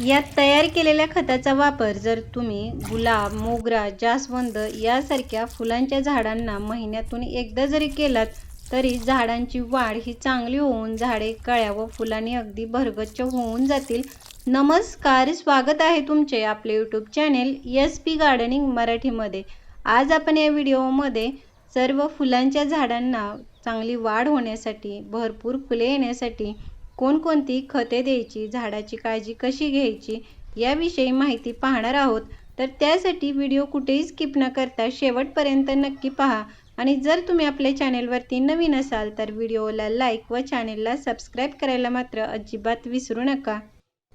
यात तयार केलेल्या खताचा वापर जर तुम्ही गुलाब मोगरा जास्वंद यासारख्या फुलांच्या झाडांना महिन्यातून एकदा जरी केलात तरी झाडांची वाढ ही चांगली होऊन झाडे कळ्या व फुलांनी अगदी भरगच्च होऊन जातील. नमस्कार स्वागत आहे तुमचे आपले YouTube channel S P gardening मराठीमध्ये. आज आपण या व्हिडिओमध्ये सर्व फुलांच्या झाडांना चांगली वाढ होण्यासाठी भरपूर फुले येण्यासाठी कोणकोणती खते द्यायची झाडाची काळजी कशी घ्यायची याविषयी माहिती पाहणार आहोत. तर त्यासाठी व्हिडिओ कुठेही स्किप न करता शेवटपर्यंत नक्की पहा. आणि जर तुम्ही आपल्या चॅनेलवरती नवीन असाल तर व्हिडिओला लाईक व चॅनेलला सबस्क्राईब करायला मात्र अजिबात विसरू नका.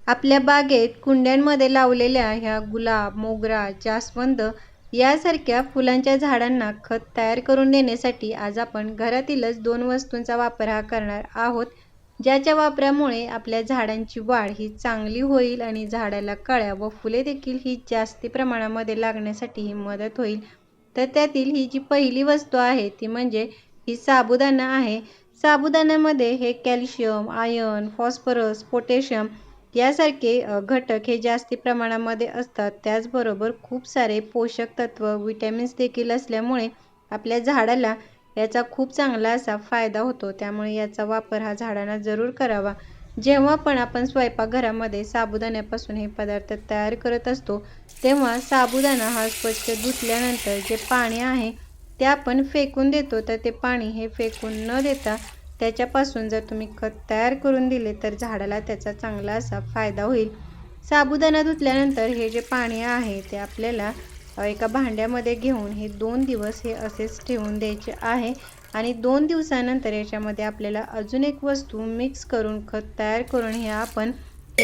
आपल्या बागेत कुंड्यांमध्ये लावलेल्या ह्या गुलाब मोगरा जास्वंद यासारख्या फुलांच्या झाडांना खत तयार करून देण्यासाठी आज आपण घरातीलच दोन वस्तूंचा वापर हा करणार आहोत. ज्याच्या वापरामुळे आपल्या झाडांची वाढ ही चांगली होईल आणि झाडाला कळ्या व फुले देखील ही जास्ती प्रमाणामध्ये लागण्यासाठी ही मदत होईल. तर त्यातील ही जी पहिली वस्तू आहे ती म्हणजे ही साबुदाणा आहे. साबुदाण्यामध्ये हे कॅल्शियम आयर्न फॉस्फरस पोटॅशियम यासारखे घटक हे जास्ती प्रमाणामध्ये असतात. त्याचबरोबर खूप सारे पोषक तत्व विटॅमिन्स देखील असल्यामुळे आपल्या झाडाला याचा खूप चांगला असा फायदा होतो. त्यामुळे याचा वापर हा झाडांना जरूर करावा. जेव्हा पण आपण स्वयंपाकघरामध्ये साबुदाण्यापासून हे पदार्थ तयार करत असतो तेव्हा साबुदाणा हा स्वच्छ धुतल्यानंतर जे पाणी आहे ते आपण फेकून देतो. तर ते पाणी हे फेकून न देता त्याच्यापासून जर तुम्ही खत तयार करून दिले तर झाडाला त्याचा चांगला असा फायदा होईल. साबुदाणा धुतल्यानंतर हे जे पाणी आहे ते आपल्याला एका भांड्यामध्ये घेऊन हे दोन दिवस हे असेच ठेवून द्यायचे आहे. आणि दोन दिवसानंतर याच्यामध्ये आपल्याला अजून एक वस्तू मिक्स करून खत तयार करून हे आपण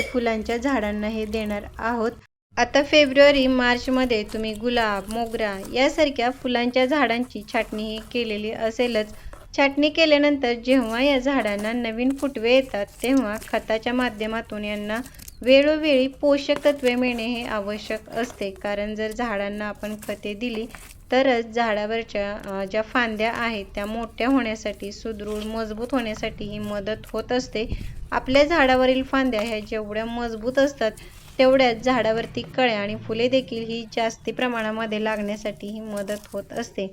फुलांच्या झाडांना हे देणार आहोत. आता फेब्रुवारी मार्चमध्ये तुम्ही गुलाब मोगरा यासारख्या फुलांच्या झाडांची छाटणी ही केलेली असेलच. छाटणी केल्यानंतर जेव्हा या झाडांना नवीन फुटवे येतात तेव्हा खताच्या माध्यमातून यांना वेळोवेळी पोषक तत्वे मिळणे हे आवश्यक असते. कारण जर झाडांना आपण खते दिली तरच झाडावरच्या ज्या फांद्या आहेत त्या मोठ्या होण्यासाठी सुदृढ मजबूत होण्यासाठी ही मदत होत असते. आपल्या झाडावरील फांद्या ह्या जेवढ्या मजबूत असतात तेवढ्याच झाडावरती कळ्या आणि फुले देखील ही जास्ती प्रमाणामध्ये लागण्यासाठी ही मदत होत असते.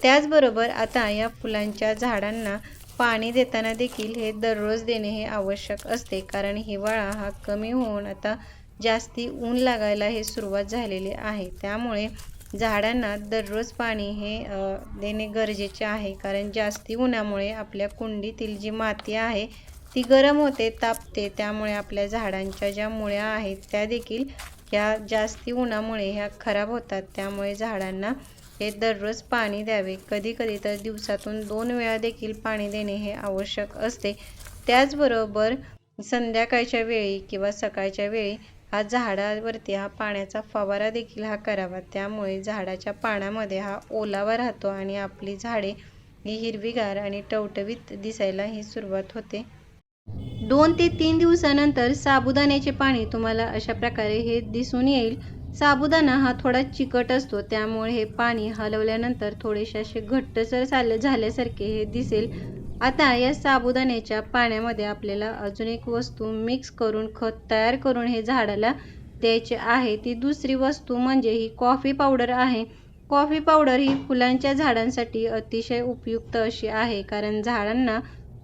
त्याचबरोबर आता या फुलांच्या झाडांना पाणी देताना देखील हे दररोज देणे हे आवश्यक असते. कारण हिवाळा हा कमी होऊन आता जास्ती ऊन लागायला हे सुरुवात झालेली आहे. त्यामुळे झाडांना दररोज पाणी हे देणे गरजेचे आहे. कारण जास्ती उन्हामुळे आपल्या कुंडीतील जी माती आहे ती गरम होते तापते. त्यामुळे आपल्या झाडांच्या ज्या मुळ्या आहेत त्या देखील ह्या जास्ती उन्हामुळे ह्या खराब होतात. त्यामुळे झाडांना हे दररोज पाणी द्यावे. कधी कधी तर दिवसातून दोन वेळा देखील पाणी देणे हे आवश्यक असते. त्याचबरोबर संध्याकाळच्या वेळी किंवा सकाळच्या वेळी हा झाडावरती हा पाण्याचा फवारा देखील हा करावा. त्यामुळे झाडाच्या पानामध्ये हा ओलावा राहतो आणि आपली झाडे ही हिरवीगार आणि टवटवीत दिसायला ही सुरुवात होते. दोन ते तीन दिवसानंतर साबुदाण्याचे पाणी तुम्हाला अशा प्रकारे हे दिसून येईल. साबुदाणा हा थोडा चिकट असतो त्यामुळे हे पाणी हलवल्यानंतर थोडेसे असे घट्टसर झाले झाल्यासारखे हे दिसेल. आता या साबुदाण्याच्या पाण्यामध्ये आपल्याला अजून एक वस्तू मिक्स करून खत तयार करून हे झाडाला द्यायचे आहे. ती दुसरी वस्तू म्हणजे ही कॉफी पावडर आहे. कॉफी पावडर ही फुलांच्या झाडांसाठी अतिशय उपयुक्त अशी आहे कारण झाडांना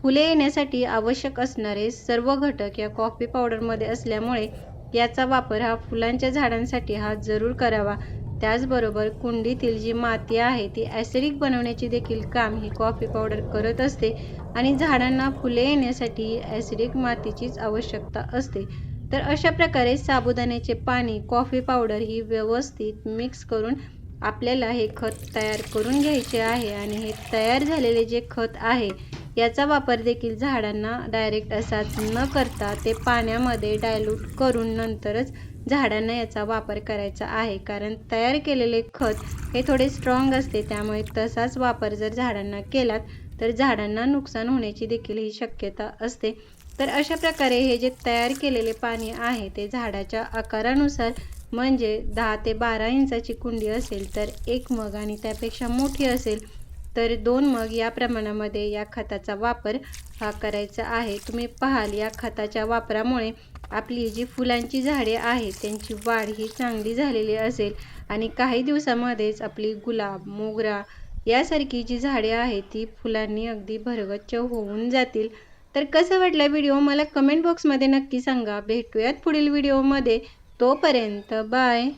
फुले येण्यासाठी आवश्यक असणारे सर्व घटक या कॉफी पावडरमध्ये असल्यामुळे याचा वापर हा फुलांच्या झाडांसाठी हा जरूर करावा. त्याचबरोबर कुंडीतील जी माती आहे ती ॲसिडिक बनवण्याची देखील काम ही कॉफी पावडर करत असते आणि झाडांना फुले येण्यासाठी ॲसिडिक मातीचीच आवश्यकता असते. तर अशा प्रकारे साबुदाण्याचे पाणी कॉफी पावडर ही व्यवस्थित मिक्स करून आपल्याला हे खत तयार करून घ्यायचे आहे आणि हे तयार झालेले जे खत आहे याचा वापर देखील झाडांना डायरेक्ट असाच न करता ते पाण्यामध्ये डायल्यूट करून नंतरच झाडांना याचा वापर करायचा आहे. कारण तयार केलेले खत हे थोडे स्ट्रॉंग असते त्यामुळे तसाच वापर जर झाडांना केलात तर झाडांना नुकसान होण्याची देखील ही शक्यता असते. तर अशा प्रकारे हे जे तयार केलेले पाणी आहे ते झाडाच्या आकारानुसार म्हणजे दहा ते बारा इंचाची कुंडी असेल तर एक मग आणि त्यापेक्षा मोठी असेल तर दोन मग या प्रमाणामध्ये या खताचा वापर हा करायचा आहे. तुम्ही पाहाल या खताच्या वापरामुळे आपली जी फुलांची झाडे आहेत त्यांची वाढ ही चांगली झालेली असेल. आणि काही दिवसामध्येच आपली गुलाब मोगरा यासारखी जी झाडे आहेत ती फुलांनी अगदी भरगच्च होऊन जातील. तर कसं वाटलं व्हिडिओ? मला कमेंट बॉक्समध्ये नक्की सांगा. भेटूयात पुढील व्हिडिओमध्ये. तोपर्यंत बाय.